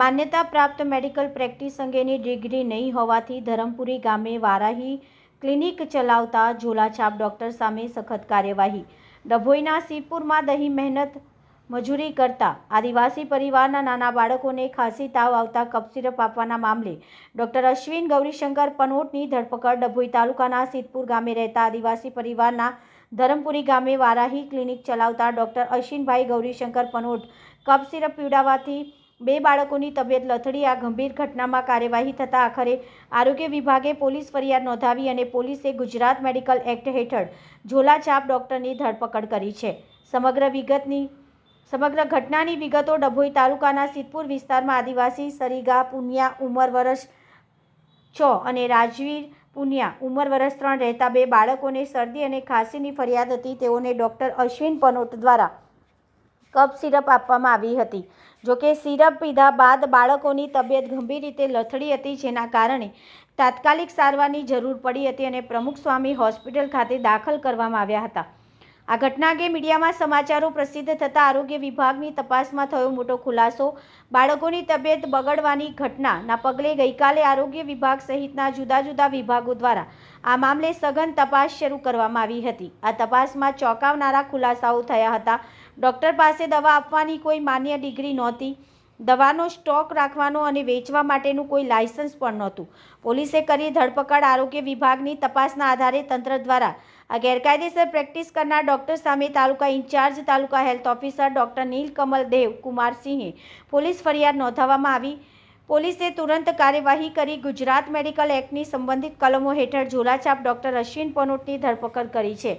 માન્યતા પ્રાપ્ત medical practice અંગેની ડિગ્રી નહીં હોવાથી ધરમપુરી ગામે વારાહી ક્લિનિક ચલાવતા ઝોલાછાપ ડૉક્ટર સામે સખત કાર્યવાહી. ડભોઈના શિવપુરમાં દહીં મહેનત મજૂરી કરતા આદિવાસી પરિવારના નાના બાળકોને ખાંસી તાવ આવતા કફ સિરપ આપવાના મામલે ડોક્ટર અશ્વિન ગૌરીશંકર પનોટની ધરપકડ ડભોઈ તાલુકાના સિદ્ધપુર ગામે રહેતા આદિવાસી પરિવારના ધરમપુરી ગામે વારાહી ક્લિનિક ચલાવતા ડોક્ટર અશ્વિનભાઈ ગૌરીશંકર પનોટ કફ પીવડાવવાથી બે બાળકોની તબિયત લથડી, આ ગંભીર ઘટનામાં કાર્યવાહી થતાં આખરે આરોગ્ય વિભાગે પોલીસ ફરિયાદ નોંધાવી અને પોલીસે ગુજરાત મેડિકલ એક્ટ હેઠળ ઝોલાછાપ ડોક્ટરની ધરપકડ કરી છે. સમગ્ર વિગતની, સમગ્ર ઘટનાની વિગતો ડભોઈ તાલુકાના સિદ્ધપુર વિસ્તારમાં આદિવાસી સરીગા પુનિયા ઉંમર વર્ષ છ અને રાજવીર પુનિયા ઉંમર વર્ષ ત્રણ રહેતા બે બાળકોને શરદી અને ખાંસીની ફરિયાદ હતી. તેઓને ડૉક્ટર અશ્વિન પનોટ દ્વારા કફ સિરપ આપવામાં આવી હતી. જોકે સિરપ પીધા બાદ બાળકોની તબિયત ગંભીર રીતે લથડી હતી, જેના કારણે તાત્કાલિક સારવારની જરૂર પડી હતી અને પ્રમુખ સ્વામી હોસ્પિટલ ખાતે દાખલ કરવામાં આવ્યા હતા. આ ઘટના અંગે મીડિયામાં સમાચારો પ્રસિદ્ધ થતાં આરોગ્ય વિભાગની તપાસમાં થયો મોટો ખુલાસો. બાળકોની તબિયત બગડવાની ઘટનાના પગલે ગઈકાલે આરોગ્ય વિભાગ સહિતના જુદા જુદા વિભાગો દ્વારા આ મામલે સઘન તપાસ શરૂ કરવામાં આવી હતી. આ તપાસમાં ચોંકાવનારા ખુલાસાઓ થયા હતા. ડૉક્ટર પાસે દવા આપવાની કોઈ માન્ય ડિગ્રી નહોતી. દવાનો સ્ટોક રાખવાનો અને વેચવા માટેનું કોઈ લાયસન્સ પણ નહોતું. પોલીસે કરી ધરપકડ આરોગ્ય વિભાગની તપાસના આધારે તંત્ર દ્વારા આ ગેરકાયદેસર પ્રેક્ટિસ કરનાર ડૉક્ટર સામે taluka incharge, taluka health officer doctor Neelkamal Dev કુમારસિંહે police ફરિયાદ નોંધાવવામાં આવી. પોલીસે તુરંત કાર્યવાહી કરી ગુજરાત મેડિકલ એક્ટની સંબંધિત કલમો હેઠળ ઝોલાછાપ ડૉક્ટર અશ્વિન પનોટની ધરપકડ કરી છે.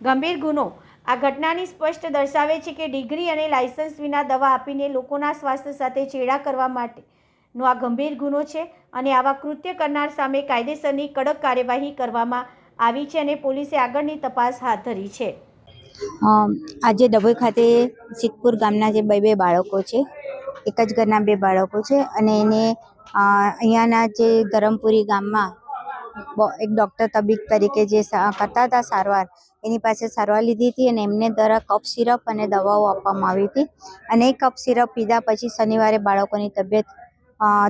ગંભીર ગુનો આ ઘટનાની સ્પષ્ટ દર્શાવે છે કે ડિગ્રી અને લાયસન્સ વિના દવા આપીને લોકોના સ્વાસ્થ્ય સાથે ચેડા કરવા માટેનો આ ગંભીર ગુનો છે અને આવા કૃત્ય કરનાર સામે કાયદેસરની કડક કાર્યવાહી કરવામાં આવી છે અને પોલીસે આગળની તપાસ હાથ ધરી છે. આજે ડભોઈ ખાતે સિદ્ધપુર ગામના જે બે બે બાળકો છે, એક જ ઘરના બે બાળકો છે અને એને અહીંયાના જે ધરમપુરી ગામમાં એક ડૉક્ટર તબીબ તરીકે જે કરતા હતા સારવાર, એની પાસે સારવાર લીધી હતી અને એમને દ્વારા કફ સિરપ અને દવાઓ આપવામાં આવી હતી. અને એ કફ સિરપ પીધા પછી શનિવારે બાળકોની તબિયત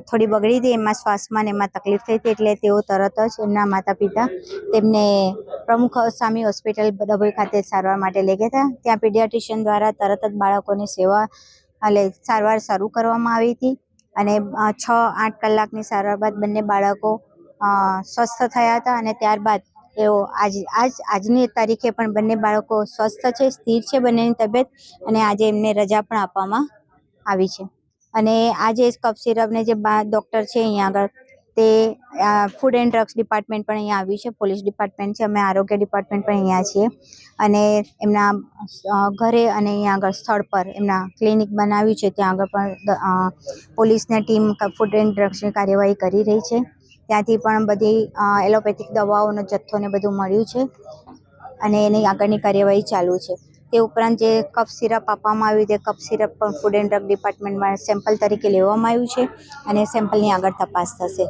થોડી બગડી હતી. એમાં શ્વાસમાં ને એમાં તકલીફ થઈ હતી એટલે તેઓ તરત જ એમના માતા પિતા તેમને પ્રમુખ સ્વામી હોસ્પિટલ ડભોઈ ખાતે સારવાર માટે લઈ ગયા હતા. ત્યાં પીડિયાટ્રિશિયન દ્વારા તરત જ બાળકોની સેવા, એટલે સારવાર શરૂ કરવામાં આવી હતી. અને છ, આઠ કલાકની સારવાર બાદ બંને બાળકો સ્વસ્થ થયા હતા અને ત્યારબાદ તેઓ આજ આજ, આજની તારીખે પણ બંને બાળકો સ્વસ્થ છે, સ્થિર છે બંનેની તબિયત અને આજે એમને રજા પણ આપવામાં આવી છે. અને આજે કપ સિરપને જે ડૉક્ટર છે અહીંયા આગળ તે ફૂડ એન્ડ ડ્રગ્સ ડિપાર્ટમેન્ટ પણ અહીંયા આવ્યું છે, પોલીસ ડિપાર્ટમેન્ટ છે, અમે આરોગ્ય ડિપાર્ટમેન્ટ પણ અહીંયા છીએ. અને એમના ઘરે અને અહીંયા આગળ સ્થળ પર એમના ક્લિનિક બનાવ્યું છે, ત્યાં આગળ પણ પોલીસની ટીમ ફૂડ એન્ડ ડ્રગ્સની કાર્યવાહી કરી રહી છે. ત્યાંથી પણ બધી એલોપેથિક દવાઓનો જથ્થો ને બધું મળ્યું છે અને એની આગળની કાર્યવાહી ચાલુ છે. તે ઉપરાંત જે કફ સિરપ આપવામાં આવ્યું તે કફ સિરપ પણ ફૂડ એન્ડ ડ્રગ ડિપાર્ટમેન્ટમાં સેમ્પલ તરીકે લેવામાં આવ્યું છે અને સેમ્પલની આગળ તપાસ થશે.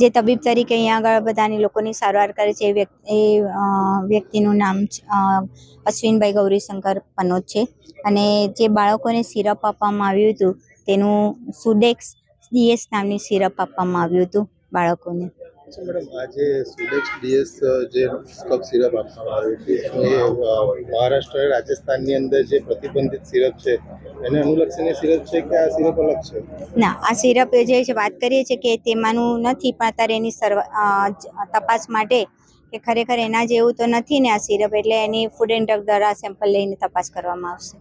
જે તબીબ તરીકે અહીંયા આગળ બધાની લોકોની સારવાર કરે છે એ વ્યક્તિ એ વ્યક્તિનું નામ અશ્વિનભાઈ ગૌરીશંકર પનોત છે. અને જે બાળકોને સિરપ આપવામાં આવ્યું હતું તેનું સુડેક્સ ડીએસ નામની સિરપ આપવામાં આવ્યું હતું બાળકોને. મેડમ આજે સુડેક્સ ડીએસ જે કપ સિરપ આપવામાં આવી હતી એ મહારાષ્ટ્ર રાજસ્થાનની અંદર જે પ્રતિબંધિત સિરપ છે એને અનુલક્ષીને સિરપ છે કે આ સિરપ અલગ છે? ના આ સિરપ જે છે વાત કરીએ છીએ કે તેમાંનું નથી પણ અત્યારે એની સર્વ તપાસ માટે કે ખરેખર એના જેવું તો નથી ને આ સિરપ એટલે એની ફૂડ એન્ડ ડ્રગ દ્વારા સેમ્પલ લઈને તપાસ કરવામાં આવશે.